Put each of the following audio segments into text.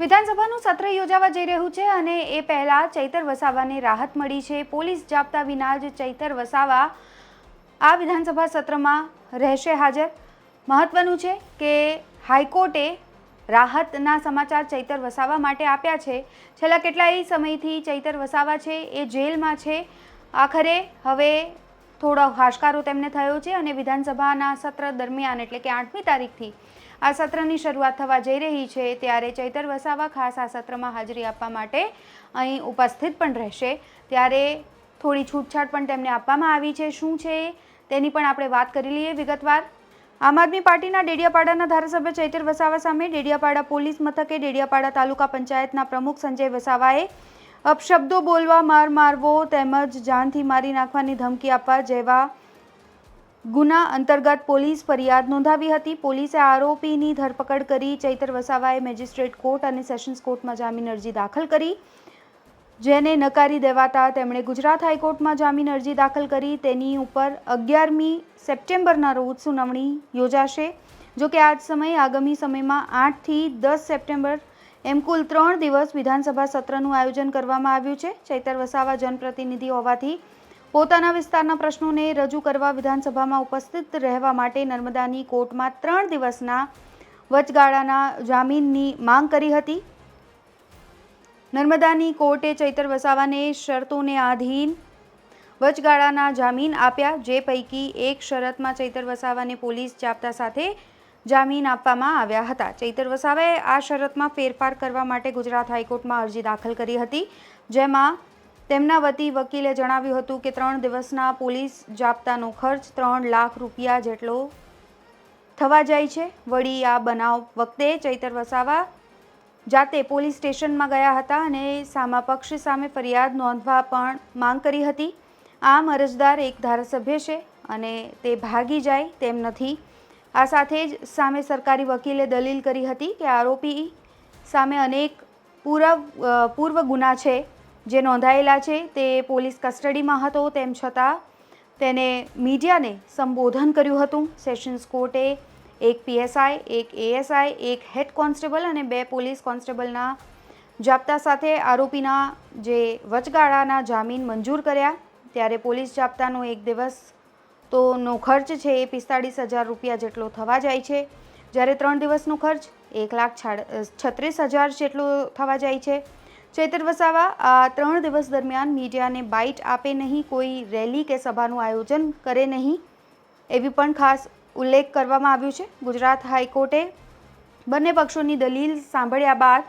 વિધાનસભાનું સત્ર યોજાવા જઈ રહ્યું છે અને એ પહેલા ચૈતર વસાવાને રાહત મળી છે. પોલીસ જાપ્તા વિના જ ચૈતર વસાવા આ વિધાનસભા સત્રમાં રહેશે હાજર. મહત્વનું છે કે હાઈકોર્ટે રાહતના સમાચાર ચૈતર વસાવા માટે આપ્યા છે. છેલ્લા કેટલાય સમયથી ચૈતર વસાવા છે, એ જેલમાં છે. આખરે હવે થોડો હાશકારો તેમને થયો છે અને વિધાનસભાના સત્ર દરમિયાન, એટલે કે આઠમી તારીખથી, આ સત્રની શરૂઆત થવા જઈ રહી છે, ત્યારે ચૈતર વસાવા ખાસ આ સત્રમાં હાજરી આપવા માટે અહીં ઉપસ્થિત પણ રહેશે. ત્યારે થોડી છૂટછાટ પણ તેમને આપવામાં આવી છે. શું છે? તેની પણ આપણે વાત કરી લઈએ વિગતવાર. આમ આદમી પાર્ટીના ડેડિયાપાડાના ધારાસભ્ય ચૈતર વસાવા સામે ડેડિયાપાડા પોલીસ મથકે ડેડિયાપાડા તાલુકા પંચાયતના પ્રમુખ સંજય વસાવાએ અપશબ્દો બોલવા માર મારવો તેમજ જાનથી મારી નાખવાની ધમકી આપવા જેવા ગુના અંતર્ગત પોલીસ ફરિયાદ નોંધાવી હતી. પોલીસે આરોપીની ધરપકડ કરી ચૈતર વસાવાએ મેજિસ્ટ્રેટ કોર્ટ અને સેશન્સ કોર્ટમાં જામીન અરજી દાખલ કરી. જેને નકારી દેવાતા તેમણે ગુજરાત હાઈકોર્ટમાં જામીન અરજી દાખલ કરી. તેની ઉપર અગિયારમી સપ્ટેમ્બરના રોજ સુનાવણી યોજાશે. જો કે આજ સમયે આગામી સમયમાં આઠથી દસ સપ્ટેમ્બર એમ કુલ ત્રણ દિવસ વિધાનસભા સત્રનું આયોજન કરવામાં આવ્યું છે. ચૈતર વસાવા જનપ્રતિનિધિ હોવાથી પોતાના વિસ્તારના પ્રશ્નોને રજૂ કરવા વિધાનસભામાં ઉપસ્થિત રહેવા માટે નર્મદાની કોર્ટમાં ત્રણ દિવસના વચગાળાના જામીનની માંગ કરી હતી. નર્મદાની કોર્ટે ચૈતર વસાવાને શરતોને આધીન વચગાળાના જામીન આપ્યા, જે પૈકી એક શરતમાં ચૈતર વસાવાને પોલીસ જાપ્તા સાથે જામીન આપવામાં આવ્યા હતા. ચૈતર વસાવાએ આ શરતમાં ફેરફાર કરવા માટે ગુજરાત હાઈકોર્ટમાં અરજી દાખલ કરી હતી, જેમાં તેમના વતી વકીલે જણાવ્યું હતું કે ત્રણ દિવસના પોલીસ જાપ્તાનો ખર્ચ ત્રણ લાખ રૂપિયા જેટલો થવા જાય છે. વળી આ બનાવ વખતે ચૈતર વસાવા જાતે પોલીસ સ્ટેશનમાં ગયા હતા અને સામા પક્ષ સામે ફરિયાદ નોંધવા પણ માંગ કરી હતી. આમ અરજદાર એક ધારાસભ્ય છે અને તે ભાગી જાય તેમ નથી. આ સાથે જ સામે સરકારી વકીલે દલીલ કરી હતી કે આરોપી સામે અનેક પૂર્વ પૂર્વ ગુના છે, જે નોંધાયેલા છે, તે પોલીસ કસ્ટડીમાં હતો, તેમ છતાં તેને મીડિયાને સંબોધન કર્યું હતું. સેશન્સ કોર્ટે એક પીએસઆઈ, એક એએસઆઈ, એક હેડ કોન્સ્ટેબલ અને બે પોલીસ કોન્સ્ટેબલના જાપ્તા સાથે આરોપીના જે વચગાળાના જામીન મંજૂર કર્યા. ત્યારે પોલીસ જાપ્તાનો એક દિવસ તો નો ખર્ચ છે એ પિસ્તાળીસ હજાર રૂપિયા જેટલો થવા જાય છે. જ્યારે ત્રણ દિવસનો ખર્ચ એક લાખ છત્રીસ હજાર જેટલો થવા જાય છે. ચૈતર વસાવા, આ ત્રણ દિવસ દરમિયાન મીડિયાને બાઇટ આપે નહીં, કોઈ રેલી કે સભાનું આયોજન કરે નહીં, એવી પણ ખાસ ઉલ્લેખ કરવામાં આવ્યું છે. ગુજરાત હાઈકોર્ટે બંને પક્ષોની દલીલ સાંભળ્યા બાદ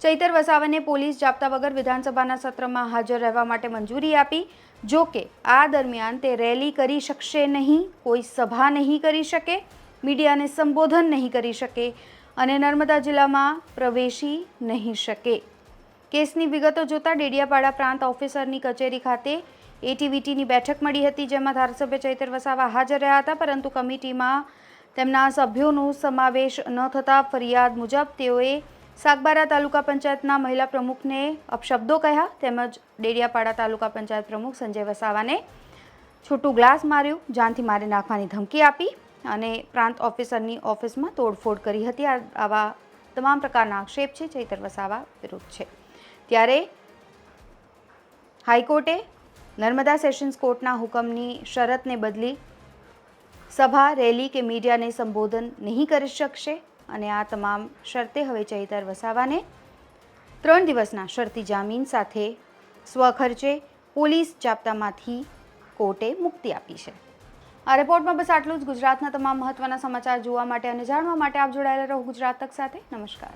ચૈતર વસાવાને પોલીસ જાપ્તા વગર વિધાનસભાના સત્રમાં હાજર રહેવા માટે મંજૂરી આપી. જો કે, આ દરમિયાન તે રેલી કરી શકશે નહીં, કોઈ સભા નહીં કરી શકે, મીડિયાને સંબોધન નહીં કરી શકે અને નર્મદા જિલ્લામાં પ્રવેશી નહીં શકે. કેસની વિગતો જોતા ડેડિયાપાડા પ્રાંત ઓફિસરની કચેરી ખાતે એટીવીટીની બેઠક મળી હતી, જેમાં ધારાસભ્ય ચૈતર વસાવા હાજર રહ્યા હતા, પરંતુ કમિટીમાં તેમના સભ્યોનો સમાવેશ ન થતા ફરિયાદ મુજબ તેઓએ સાગબારા તાલુકા પંચાયતના મહિલા પ્રમુખને અપશબ્દો કહ્યા તેમજ ડેડિયાપાડા તાલુકા પંચાયત પ્રમુખ સંજય વસાવાને છૂટું ગ્લાસ માર્યું, જાનથી મારી નાખવાની ધમકી આપી અને પ્રાંત ઓફિસરની ઓફિસમાં તોડફોડ કરી હતી. આવા તમામ પ્રકારના આક્ષેપ છે. ચૈતર વસાવા વિરુદ્ધ છે. ત્યારે હાઈકોર્ટે નર્મદા સેશન્સ કોર્ટના હુકમની શરતને બદલી સભા, રેલી કે મીડિયાને સંબોધન નહીં કરી શકશે. અને આ તમામ શરતે હવે ચૈતર વસાવાને ત્રણ દિવસના શરતી જામીન સાથે સ્વખર્ચે પોલીસ જાપ્તામાંથી કોર્ટે મુક્તિ આપી છે. આ રિપોર્ટમાં બસ આટલું જ. ગુજરાતના તમામ મહત્વના સમાચાર જોવા માટે અને જાણવા માટે આપ જોડાયેલા રહો ગુજરાત તક સાથે. નમસ્કાર.